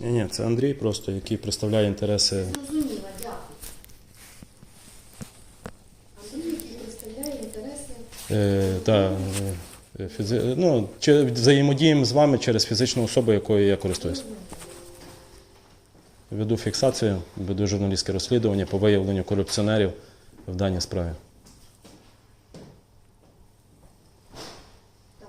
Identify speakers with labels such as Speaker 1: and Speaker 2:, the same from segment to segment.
Speaker 1: Ні, ні, це Андрій просто, який представляє інтереси.
Speaker 2: Зрозуміла, дякую. Андрій, який представляє інтереси.
Speaker 1: Е, та, е, фізи... ну, чи взаємодіємо з вами через фізичну особу, якою я користуюсь. Веду фіксацію, веду журналістське розслідування по виявленню корупціонерів в даній справі.
Speaker 2: Так.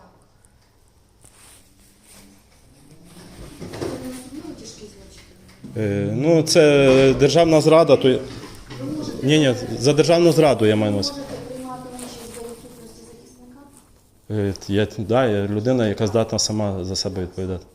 Speaker 2: Це не особливо тяжкий злочин.
Speaker 1: Е, ну, це державна зрада, то. Ні, ні, за державну зраду я маю
Speaker 2: захисника?
Speaker 1: Е, Я, да, я людина, яка здатна сама за себе відповідати.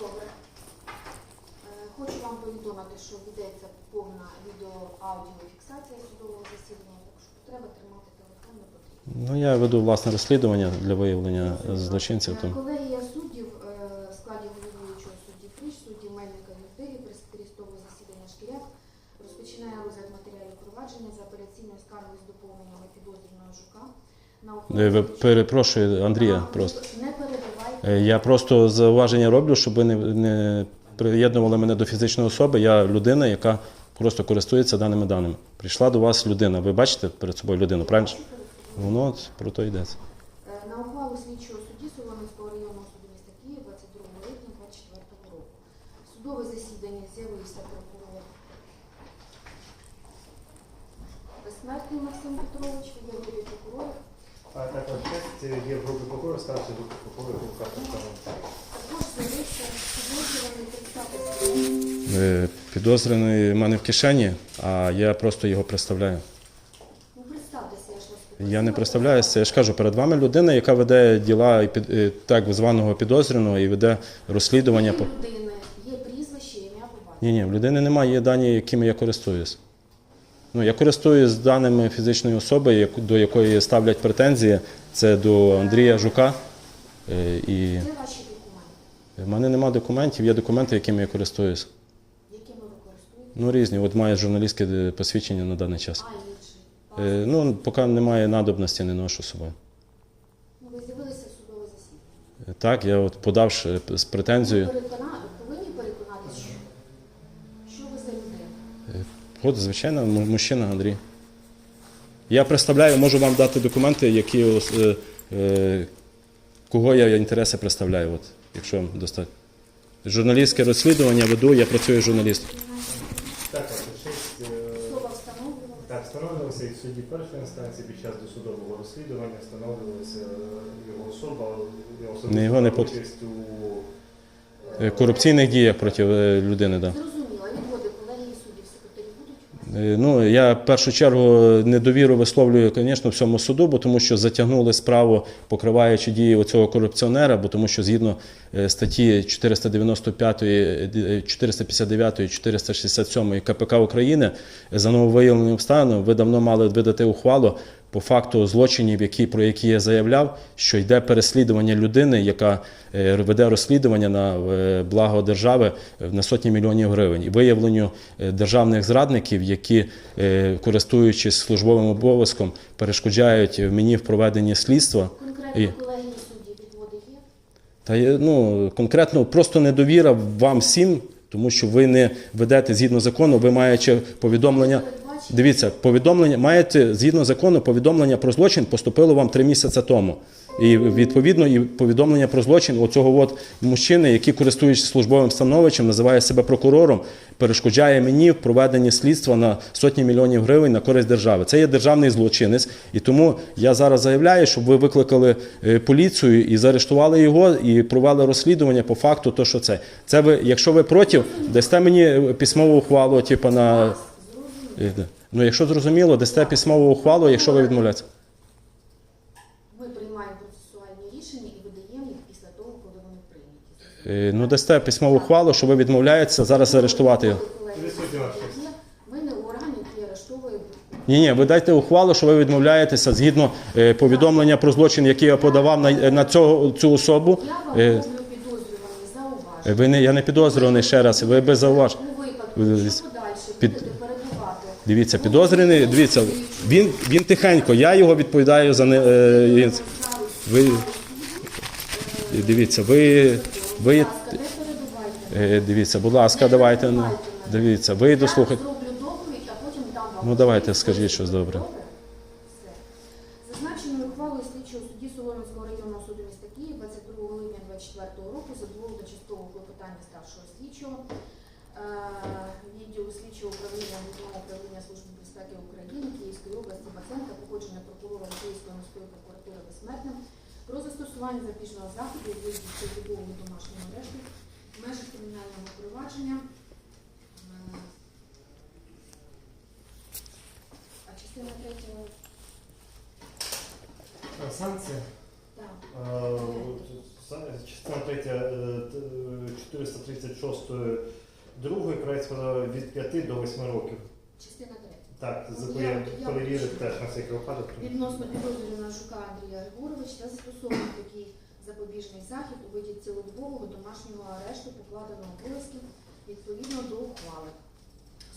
Speaker 2: Добре. Е, Хочу вам повідомити, що ведеться повна відео-аудіофіксація судового засідання, так що треба тримати телефон не потрібно.
Speaker 1: Ну, я веду власне розслідування для виявлення злочинців.
Speaker 2: Е,
Speaker 1: Тому.
Speaker 2: Колегія суддів е, в складі головуючого судді Фріш, судді Мельника Юрдиги, при судового засідання Шкіряк розпочинає розгляд матеріалів провадження за апеляційною скаргою з доповненнями підозрюваного Жука на
Speaker 1: Е, Ви
Speaker 2: ухвалу
Speaker 1: перепрошую Андрія просто.
Speaker 2: Не.
Speaker 1: Е, Я просто зауваження роблю, щоб ви не, не приєднували мене до фізичної особи. Я людина, яка просто користується даними даними. Прийшла до вас людина. Ви бачите перед собою людину, правильно? Воно про то йдеться.
Speaker 2: Е, На ухвалу слідчого судді Солом'янського районного суду міста Києва 22 липня 24 року. Судове засідання з'явився прокурор Безсмертний Максим Петрович, є групі прокурорів.
Speaker 3: А честь є в групі прокурора, старший групи.
Speaker 2: Також з'явився підозрюваний представник.
Speaker 1: Е, в мене в кишені, а я просто його представляю.
Speaker 2: Ну, я
Speaker 1: не представляюся. Я ж кажу, перед вами людина, яка веде діла і під- е, так званого підозрюваного і веде розслідування.
Speaker 2: Є людини, є прізвище, ім'я, по батькові.
Speaker 1: Ні, ні, в людини немає, є дані, якими я користуюсь. Ну, я користуюсь даними фізичної особи, до якої ставлять претензії. Це до Андрія Жука. Е, І
Speaker 2: Де ваші документи?
Speaker 1: в мене немає документів, є документи, якими я користуюсь.
Speaker 2: Якими ви користуєтесь?
Speaker 1: Ну, різні. От має журналістське е, посвідчення на даний час.
Speaker 2: А.
Speaker 1: Е, Ну, поки немає надобності, не ношу з собою.
Speaker 2: Ну, ви з'явилися в судове засідання.
Speaker 1: Е, Так, я от подавши з претензією.
Speaker 2: Перекона... Повинні переконатися, що, що ви за людина.
Speaker 1: От, звичайно, мужчина Андрій. Я представляю, можу вам дати документи, які е, е, кого я інтереси представляю, от, якщо вам достатньо. Журналістське розслідування веду, я працюю журналістом.
Speaker 3: Так, честь. е,
Speaker 2: Особа.
Speaker 3: Так, встановлювалося і в суді першої інстанції під час досудового розслідування, встановлювалася його особа, його особиста
Speaker 1: Не, його не пот-
Speaker 3: у
Speaker 1: Е, Корупційних діях проти е, людини, так. Да.
Speaker 2: Зрозуміла, відводи колегії суддів секретарі будуть?
Speaker 1: Е, Ну, я в першу чергу недовіру висловлюю, звісно, всьому суду, бо тому що затягнули справу, покриваючи дії оцього корупціонера, бо тому що згідно е, статті 495, е, 459, 467 КПК України е, за нововиявленим станом ви давно мали видати ухвалу по факту злочинів, які, про які я заявляв, що йде переслідування людини, яка е, веде розслідування на е, благо держави е, на сотні мільйонів гривень, і виявленню державних зрадників, які, користуючись службовим обов'язком, перешкоджають мені в проведенні слідства.
Speaker 2: Конкретно
Speaker 1: І-? Та ну конкретно просто недовіра вам всім, тому що ви не ведете згідно закону, ви маєте повідомлення. Дивіться, повідомлення маєте згідно закону, повідомлення про злочин поступило вам три місяці тому. І відповідно і повідомлення про злочин оцього от мужчини, який користуючись службовим становищем, називає себе прокурором, перешкоджає мені в проведенні слідства на сотні мільйонів гривень на користь держави. Це є державний злочинець, і тому я зараз заявляю, щоб ви викликали е, поліцію і заарештували його, і провели розслідування по факту, то що це. Це ви, якщо ви проти, дасте мені е, письмову ухвалу, типу на. Ну, якщо зрозуміло, дасте письмову ухвалу, якщо ви відмовляєтеся.
Speaker 2: Ми приймаємо процесуальні рішення і видаємо їх після того, коли вони прийняті.
Speaker 1: Е, Ну, дасте письмову ухвалу, що ви відмовляєтеся зараз заарештувати його.
Speaker 2: Ми не орган, який арештовує
Speaker 1: Ні, ні, ви дайте ухвалу, що ви відмовляєтеся згідно е, повідомлення про злочин, який я подавав на, на цього, цю особу.
Speaker 2: Я вам
Speaker 1: Е,
Speaker 2: роблю підозрюваний зауваження.
Speaker 1: Ви не, я не підозрюваний ще раз, ви без зауважень.
Speaker 2: У випадку,
Speaker 1: Ви-
Speaker 2: якщо подальше
Speaker 1: під-
Speaker 2: будете перебувати
Speaker 1: Дивіться, підозрюваний, дивіться, він, він тихенько, я його відповідаю за не. Е, ви, дивіться, ви Ви е, дивіться, будь ласка, давайте ну, дивіться, ви дослухайте. Ну, давайте, скажіть щось добре.
Speaker 2: Все. Зазначеною ухвалою слідчого судді Солом'янського районного суду міста Київ 22 липня 2024 року задоволено часткового клопотання старшого слідчого е, відділу слідчого управління Головного управління Служби безпеки України Київської області Баценка, погодження прокурора Київської міської прокуратури безсмертним про застосування запобіжного заходу у вигляді цілодобового домашнього арешту в межах кримінального провадження. А частина третя,
Speaker 3: Е, Санкція.
Speaker 2: так.
Speaker 3: Е, Частина третя е, т- е, 436 другої крається від 5 до 8 років.
Speaker 2: Частина.
Speaker 3: Так,
Speaker 2: Ну,
Speaker 3: за-
Speaker 2: я-
Speaker 3: я
Speaker 2: я
Speaker 3: перевірив теж на всякий випадок.
Speaker 2: Відносно підозрюваного Жука Андрія Григоровича та застосовано такий запобіжний захід у виді цілодобового домашнього арешту покладеного обов'язків відповідно до ухвали.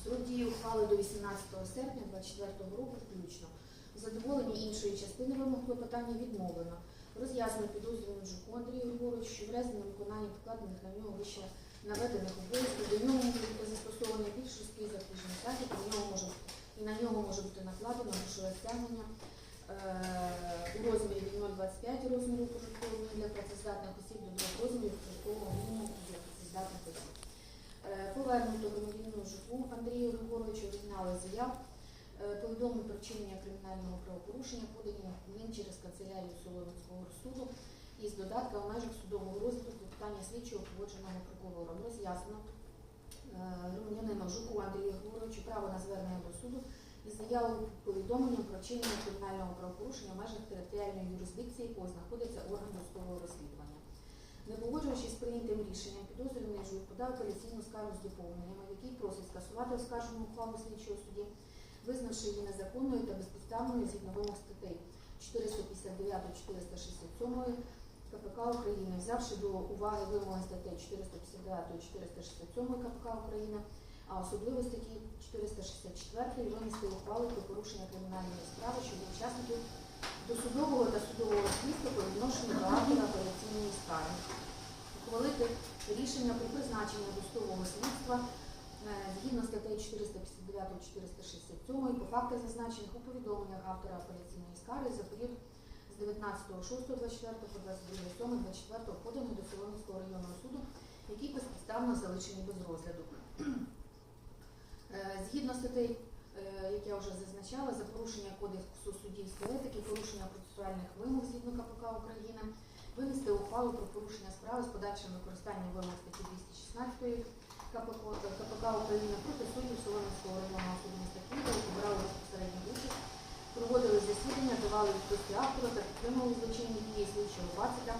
Speaker 2: Срок дії ухвали до 18 серпня 2024 року включно. В задоволенні іншої частини вимог клопотання відмовлено. Роз'яснено підозрюваному Жуку Андрію Григоровичу, що в разі невиконання покладених на нього вище наведених обов'язків до нього може бути застосовано більш різкий запобіжний захід, на нього може і на нього може бути накладено грошове стягнення е, у розмірі від 0,25 розміру прожиткового для працездатних осіб до двох розмірів прожиткового мінімуму для працездатних осіб. Е, Повернуто громадянину житлу Андрію Григоровичу відзнали заяв, е, повідомив про вчинення кримінального правопорушення, подані ним через канцелярію Солом'янського суду із додатка в межах судового розгляду клопотання слідчого погодженого прокурором. Роз'яснено е, громадянину Жуку Андрію Григоровичу право на звернення до суду із заявою повідомленням про вчинення кримінального правопорушення в межах територіальної юрисдикції, якого знаходиться орган досудового розслідування. Не погоджуючись з прийнятим рішенням, підозрюваний Жук подав апеляційну скаргу з доповненнями, в якій просить скасувати оскаржену ухвалу слідчого судді, визнавши її незаконною та безпідставною згідно вимог статей 459-467 КПК України, взявши до уваги вимоги статей 459-467 КПК України, а особливо статті 464 винести ухвали про порушення кримінальної справи щодо учасників досудового та судового слідства по відношенню до автора апеляційної скарги. Ухвалити рішення про призначення досудового слідства е, згідно статей 459-467 по фактах зазначених у повідомленнях автора апеляційної скарги за період з 19.06.24 по 22.07.24 поданих до Солом'янського районного суду, які безпідставно залишені без розгляду. Е, Згідно статей, е, як я вже зазначала, за порушення кодексу суддівської етики, порушення процесуальних вимог згідно КПК України, винести ухвалу про порушення справи з подальшим використанням вимог статті 216 КПК, України проти суддів Солом'янського районного суду міста Києва, які брали безпосередню участь, проводили засідання, давали відпустки автора та підтримували злочинні дії слідчого Бацика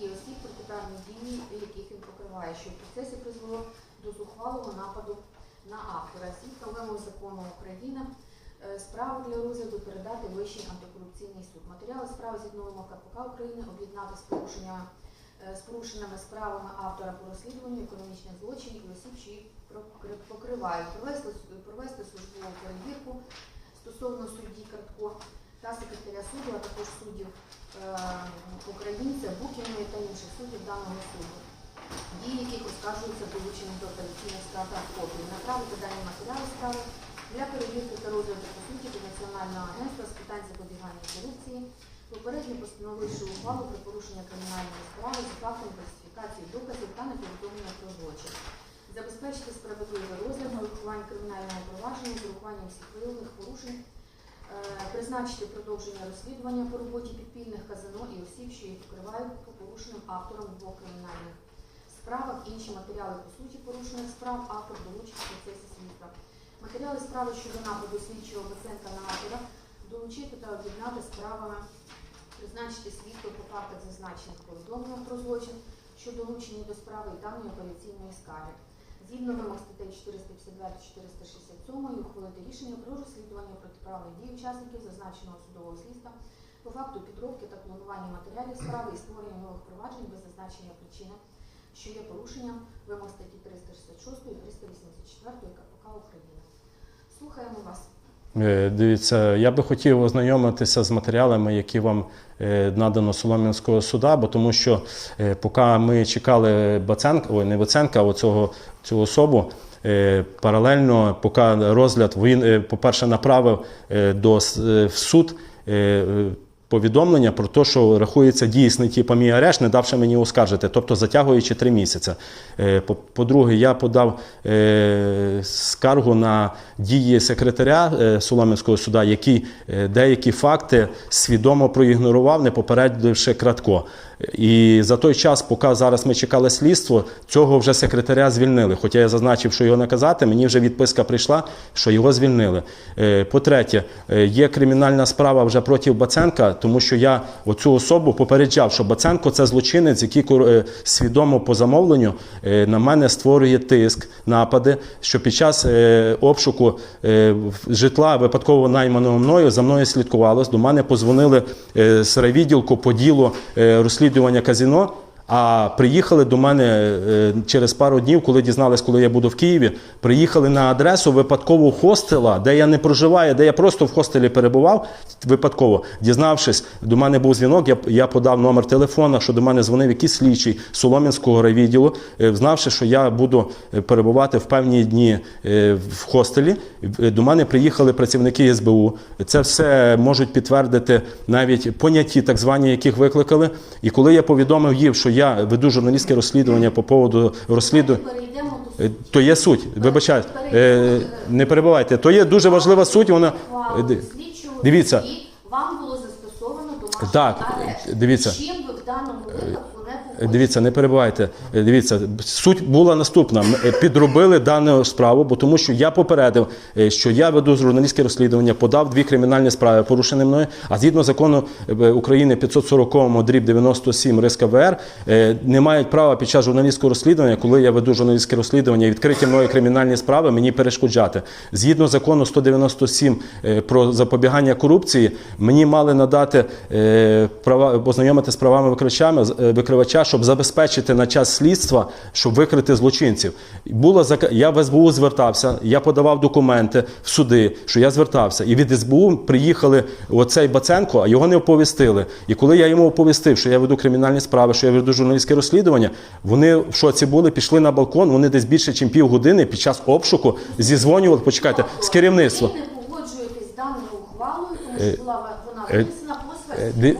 Speaker 2: і осіб, протиправні дії, яких він покриває, що в процесі призвело до зухвалого нападу на автора. Згідно вимог закону України е, справу для розгляду передати Вищий антикорупційний суд. Матеріали справи вимог КПК України об'єднати з порушеннями е, з порушеними справами автора по розслідуванню економічних злочинів і осіб, що їх покривають, провести, провести службову перевірку стосовно судді Кратко та секретаря суду, а також суддів е, українця, Букіної та інших суддів даного суду дії яких оскаржуються долученим до апеляційних справ та копії, направити дані матеріали справи для перевірки та розгляду по суті до Національного агентства з питань запобігання корупції, попередньо постановивши ухвалу про порушення кримінальної справи за фактом фальсифікації доказів та неповідомлення про злочин. Забезпечити справедливий розгляд на урахування кримінального провадження з урахуванням всіх виявлених порушень, е, призначити продовження розслідування по роботі підпільних казино і осіб, що їх покривають по порушеним авторам двох кримінальних справах, інші матеріали по суті порушених справ, автор долучить процесі слідства. Матеріали справи щодо нападу слідчого Баценка на автора долучити та об'єднати справами, призначити слідство по фактах зазначених повідомлення про злочин, що долучені до справи і даної апеляційної скарги. Згідно вимог статей 452-467 ухвалити рішення про розслідування протиправних дій учасників зазначеного судового слідства по факту підробки та планування матеріалів справи і створення нових проваджень без зазначення причини що є порушенням вимог статті 366 і 384 КПК України. Слухаємо вас.
Speaker 1: Е, Дивіться, я би хотів ознайомитися з матеріалами, які вам е, надано Солом'янського суда, бо тому що е, поки ми чекали Баценка, ой, не Баценка, а оцього, цю особу. Паралельно, поки розгляд він, по-перше, направив до в суд повідомлення про те, що рахується дійсний типу, мій арешт, не давши мені оскаржити, тобто затягуючи три місяці. Е, по- По-друге, я подав е, скаргу на дії секретаря е, Солом'янського суда, який деякі факти свідомо проігнорував, не попередивши кратко. І за той час, поки зараз ми чекали слідство, цього вже секретаря звільнили. Хоча я зазначив, що його наказати, мені вже відписка прийшла, що його звільнили. Е, По-третє, е, є кримінальна справа вже проти Баценка, тому що я оцю особу попереджав, що Баценко це злочинець, який е, свідомо по замовленню на мене створює тиск, напади, що під час обшуку житла випадково найманого мною за мною слідкувалось. До мене позвонили з райвідділку по ділу е, розслідування казіно. А приїхали до мене е, через пару днів, коли дізнались, коли я буду в Києві. Приїхали на адресу випадково хостела, де я не проживаю, де я просто в хостелі перебував. Випадково дізнавшись, до мене був дзвінок. Я, я подав номер телефона, що до мене дзвонив якийсь слідчий Солом'янського райвідділу, е, знавши, що я буду е, перебувати в певні дні в хостелі. До мене приїхали працівники СБУ. Це все можуть підтвердити навіть поняті, так звані, яких викликали. І коли я повідомив їм, що я веду журналістське розслідування по поводу розслідування.
Speaker 2: До
Speaker 1: Е, То є суть, вибачайте, не перебувайте. То є дуже важлива суть. Вона дивіться.
Speaker 2: вам було застосовано домашній
Speaker 1: Так,
Speaker 2: арешт.
Speaker 1: дивіться.
Speaker 2: Чим ви в даному випадку
Speaker 1: Е,
Speaker 2: погоджуєтесь?
Speaker 1: Дивіться, не перебувайте. Е, Дивіться, суть була наступна. Е, Підробили дану справу, бо тому що я попередив, е, що я веду журналістське розслідування, подав дві кримінальні справи, порушені мною. А згідно закону е, України 540 дріб 97 риска ВР, е, не мають права під час журналістського розслідування, коли я веду журналістське розслідування і відкриті мною кримінальні справи, мені перешкоджати. Згідно закону 197 е, про запобігання корупції, мені мали надати е, права познайомити з правами е, викривача, щоб забезпечити на час слідства, щоб викрити злочинців. Було зака- я в СБУ звертався, я подавав документи в суди, що я звертався. І від СБУ приїхали оцей Баценко, а його не оповістили. І коли я йому оповістив, що я веду кримінальні справи, що я веду журналістське розслідування, вони в шоці були, пішли на балкон. Вони десь більше, ніж півгодини під час обшуку зізвонювали. Почекайте з керівництва.
Speaker 2: Ви не погоджуєтесь даною ухвалою, тому що була вона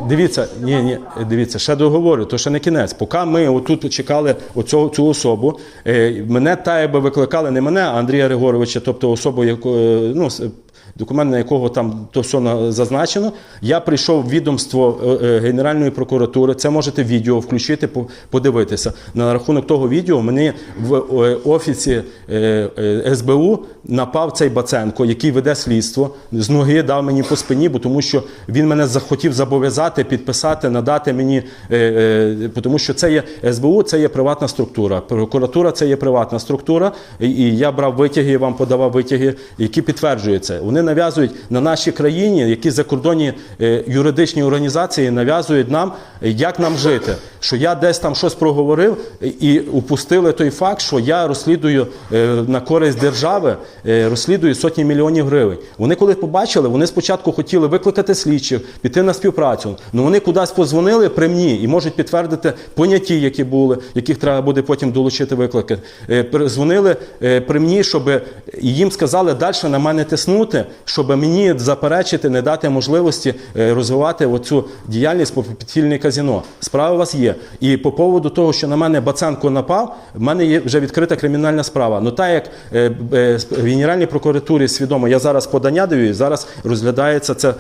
Speaker 1: Дивіться, ні, ні, дивіться, ще договорю, то ще не кінець. Поки ми отут чекали оцього, цю особу, е, мене та якби викликали не мене, а Андрія Григоровича, тобто особу, яку, е, ну, документ, на якого там то все зазначено. Я прийшов в відомство е, е, Генеральної прокуратури. Це можете відео включити, подивитися. На рахунок того відео мені в е, офісі СБУ напав цей Баценко, який веде слідство. З ноги дав мені по спині, бо тому що він мене захотів зобов'язати, підписати, надати мені, тому що це є СБУ, це є приватна структура. Прокуратура це є приватна структура. І, і я брав витяги, я вам подавав витяги, які підтверджують це. Нав'язують на нашій країні, які закордонні е, юридичні організації нав'язують нам, як нам жити. Що я десь там щось проговорив і упустили той факт, що я розслідую е, на користь держави, е, розслідую сотні мільйонів гривень. Вони коли побачили, вони спочатку хотіли викликати слідчих, піти на співпрацю. Ну вони кудись позвонили при мені і можуть підтвердити поняті, які були, яких треба буде потім долучити виклики. Дзвонили при мені, щоб їм сказали далі на мене тиснути, щоб мені заперечити, не дати можливості е, розвивати оцю діяльність по підпільне казіно. Справа у вас є. І по поводу того, що на мене Баценко напав, в мене є вже відкрита кримінальна справа. Ну так як е, е, в Генеральній прокуратурі свідомо, я зараз подання даю, і зараз розглядається це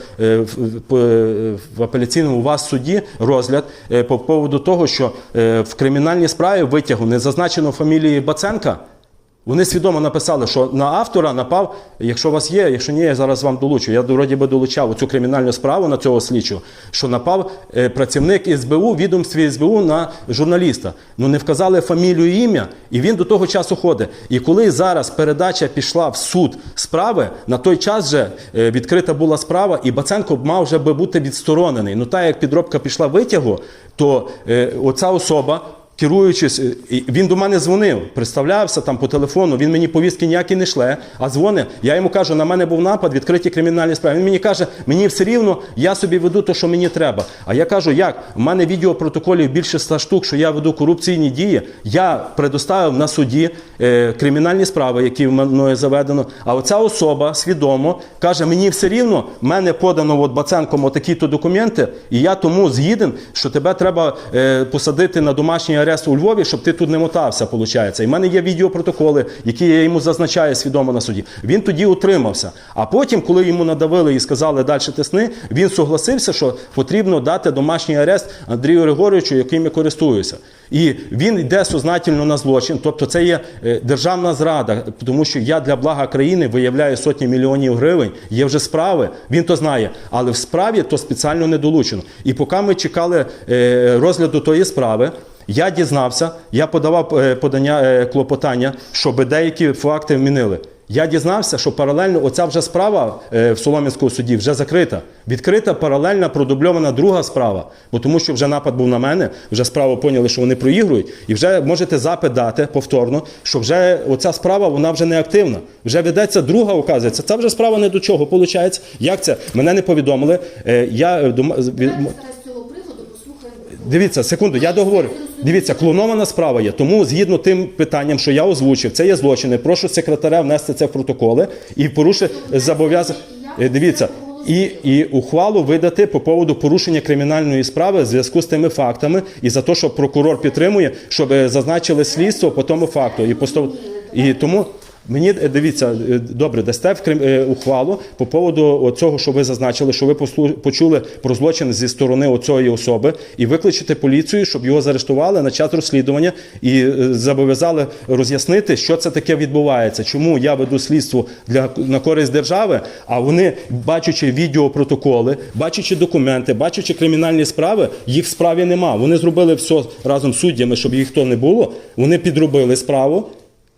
Speaker 1: в, апеляційному у вас суді розгляд по поводу того, що в кримінальній справі витягу не зазначено фамілії Баценка. Вони свідомо написали, що на автора напав, якщо у вас є, якщо ні, я зараз вам долучу. Я вроді би долучав цю кримінальну справу на цього слідчого, що напав е, працівник СБУ, відомстві СБУ на журналіста. Ну не вказали фамілію і ім'я, і він до того часу ходить. І коли зараз передача пішла в суд справи, на той час же е, відкрита була справа, і Баценко мав вже би бути відсторонений. Ну так як підробка пішла витягу, то е, оця особа керуючись, е, він до мене дзвонив, представлявся там по телефону, він мені повістки ніякі не шле, а дзвонить. Я йому кажу, на мене був напад, відкриті кримінальні справи. Він мені каже, мені все рівно, я собі веду те, що мені треба. А я кажу, як? У мене відеопротоколів більше ста штук, що я веду корупційні дії. Я предоставив на суді е, кримінальні справи, які в мною заведено. А оця особа свідомо каже, мені все рівно, в мене подано от Баценком отакі-то документи, і я тому згіден, що тебе треба е, посадити на домашній арест у Львові, щоб ти тут не мотався, виходить. І в мене є відеопротоколи, які я йому зазначаю свідомо на суді. Він тоді утримався. А потім, коли йому надавили і сказали далі тисни, він согласився, що потрібно дати домашній арест Андрію Григоровичу, яким я користуюся. І він йде сознательно на злочин, тобто це є е, державна зрада, тому що я для блага країни виявляю сотні мільйонів гривень. Є вже справи, він то знає, але в справі то спеціально не долучено. І поки ми чекали е, розгляду тої справи. Я дізнався, я подавав е, подання е, клопотання, щоб деякі факти вмінили. Я дізнався, що паралельно оця вже справа е, в Солом'янському суді вже закрита. Відкрита паралельна продубльована друга справа. Бо тому що вже напад був на мене, вже справу поняли, що вони проігрують, і вже можете запит дати повторно, що вже оця справа вона вже не активна. Вже ведеться друга, оказується. Це вже справа не до чого. Виходить. Як це? Мене не повідомили. Я е, дома- з- від-
Speaker 2: Давайте зараз з цього приводу послухаємо.
Speaker 1: Дивіться, секунду, я договорю. Дивіться, клонована справа є. Тому згідно тим питанням, що я озвучив, це є злочини. Прошу секретаря внести це в протоколи і порушити зобов'язання. Дивіться. І, і ухвалу видати по поводу порушення кримінальної справи в зв'язку з тими фактами і за те, що прокурор підтримує, щоб е, зазначили слідство по тому факту. І, постав... і тому Мені е, дивіться, е, добре, дасте в Крим- е, ухвалу по поводу цього, що ви зазначили, що ви почули про злочин зі сторони цієї особи, і викличете поліцію, щоб його заарештували на час розслідування і зобов'язали роз'яснити, що це таке відбувається, чому я веду слідство для на користь держави, а вони, бачачи відеопротоколи, бачачи документи, бачачи кримінальні справи, їх справі нема. Вони зробили все разом з суддями, щоб їх то не було. Вони підробили справу.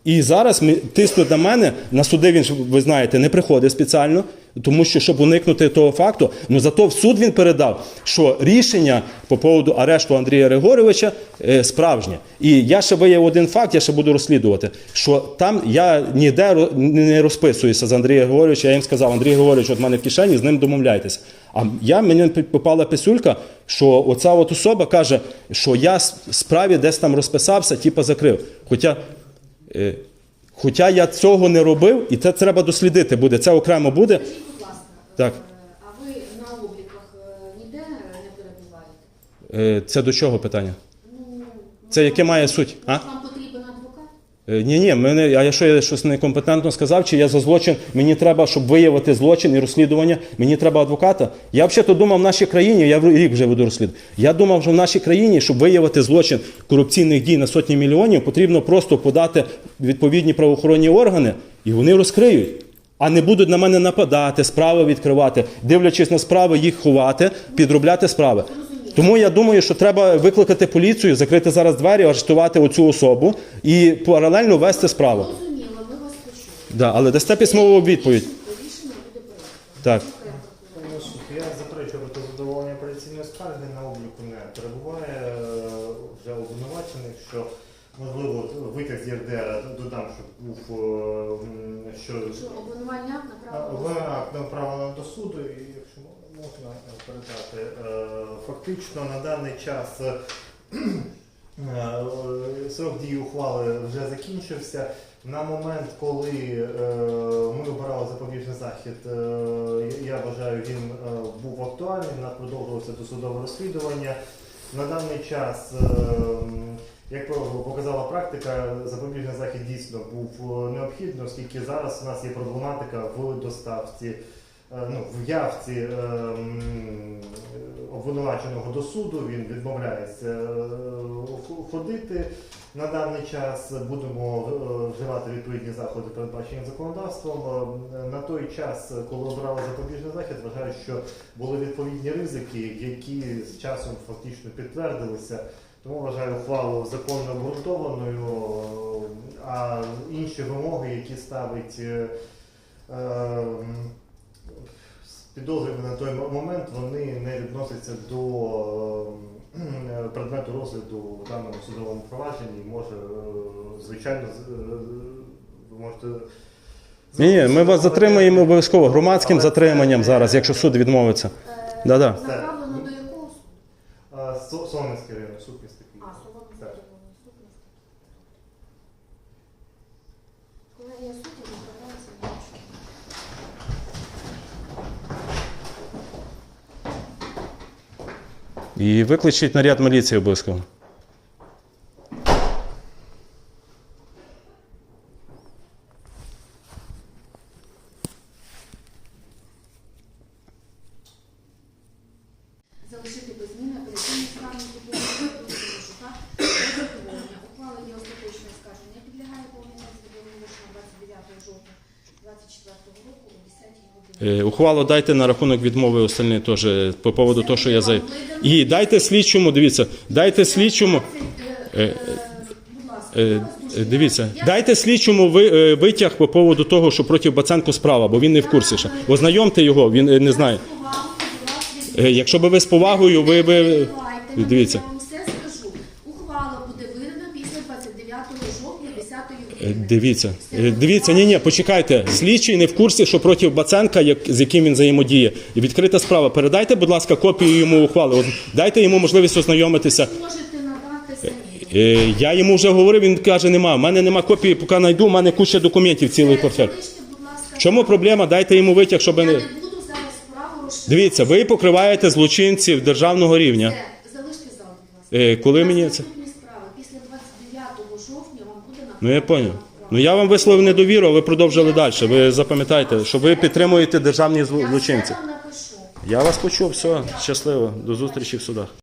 Speaker 1: І зараз ми тиснуть на мене, на суди він, ви знаєте, не приходить спеціально, тому що щоб уникнути того факту, ну зато в суд він передав, що рішення по поводу арешту Андрія Григоровича е, справжнє. І я ще виявив один факт, я ще буду розслідувати, що там я ніде не розписуюся з Андрієм Григоровичем, я їм сказав, Андрій Григорович, от мене в кишені, з ним домовляйтеся. А я мені попала писюлька, що оця от особа каже, що я справі десь там розписався, типа закрив. Хоча Хоча я цього не робив, і це треба дослідити буде. Це окремо буде.
Speaker 2: Скажіть, будь ласка,
Speaker 1: Так.
Speaker 2: е, а ви на обліках е, ніде не перебуваєте?
Speaker 1: Е, Це до чого питання?
Speaker 2: Ну,
Speaker 1: Це яке має суть? А?
Speaker 2: Адвокат?
Speaker 1: Ні, ні, мене, а я що я щось некомпетентно сказав, чи я за злочин, мені треба, щоб виявити злочин і розслідування, мені треба адвоката. Я взагалі думав в нашій країні, я рік вже веду розслідування. Я думав, що в нашій країні, щоб виявити злочин корупційних дій на сотні мільйонів, потрібно просто подати відповідні правоохоронні органи, і вони розкриють. А не будуть на мене нападати, справи відкривати, дивлячись на справи, їх ховати, підробляти справи. Тому я думаю, що треба викликати поліцію, закрити зараз двері, арештувати оцю особу і паралельно вести справу.
Speaker 2: Зрозуміло, ми вас почули.
Speaker 1: Да, але дасте письмову відповідь.
Speaker 2: Рішення буде прийнято.
Speaker 1: Так.
Speaker 3: Я заперечую проти задоволення апеляційної скарги на обліку не перебуває вже обвинувачених, що можливо витяг з ЄРДР додам, що був е, м, що
Speaker 2: Що обвинувальний акт направлено
Speaker 3: до суду, і можна е, передати, е, фактично на даний час е, срок дії ухвали вже закінчився. На момент, коли ми обирали запобіжний захід, я вважаю, він був актуальний, у нас продовжувалося досудове розслідування. На даний час, як показала практика, запобіжний захід дійсно був необхідний, оскільки зараз у нас є проблематика в доставці, ну, в явці е, обвинуваченого до суду. Він відмовляється е, ходити. На даний час будемо е, вживати відповідні заходи, передбачені законодавством. Е, На той час, коли обирали запобіжний захід, вважаю, що були відповідні ризики, які з часом фактично підтвердилися. Тому вважаю ухвалу законно обґрунтованою, е, а інші вимоги, які ставить е, е, на той момент, вони не відносяться до е, предмету розгляду в даному судовому провадженні може, е, звичайно, е, ви можете.
Speaker 1: Ні, ні, ми вас затримаємо обов'язково громадським
Speaker 3: Але це-
Speaker 1: затриманням зараз, якщо суд відмовиться.
Speaker 2: Е,
Speaker 1: Да-да.
Speaker 2: Направлено до якого суду?
Speaker 3: Солом'янський район, суд міста Києва.
Speaker 2: А, Солом'янський
Speaker 3: Так.
Speaker 2: районний суд міста Києва. Колегія суддів відправляється на іншого.
Speaker 1: І викличіть наряд міліції обов'язково. Ухвалу дайте на рахунок відмови остальні теж е, по поводу того, що я за. І дайте слідчому, дивіться, дайте слідчому.
Speaker 2: Е,
Speaker 1: Е, Е, е, Дивіться, дайте слідчому е, витяг по поводу того, що проти Баценко справа, бо він не в курсі ще. Ознайомте його, він е, не знає. Е, Якщо би ви з повагою, ви би. Дивіться.
Speaker 2: Я вам все скажу. Ухвала буде видана після 29 жовтня 10
Speaker 1: Е,
Speaker 2: години.
Speaker 1: Дивіться, Е, дивіться, ні, ні, почекайте. Слідчий не в курсі, що проти Баценка, як, з яким він взаємодіє. І відкрита справа. Передайте, будь ласка, копію йому ухвали. От Дайте йому можливість ознайомитися.
Speaker 2: Можете надати самі.
Speaker 1: Е, Я йому вже говорив, він каже, нема. У мене нема копії, поки знайду, у мене куча документів, цілий портфель. В чому проблема? Дайте йому витяг, щоб не.
Speaker 2: не буду зараз справу.
Speaker 1: Дивіться, ви покриваєте злочинців державного рівня.
Speaker 2: Залиште зал, будь ласка.
Speaker 1: Е, коли мені це-
Speaker 2: наступні справи. Після 29 жовтня вам буде
Speaker 1: Ну я поняв. Ну я вам висловив недовіру, а ви продовжили далі. Ви запам'ятайте, що ви підтримуєте державні злочинці. Я вас почув, все, щасливо, до зустрічі в судах.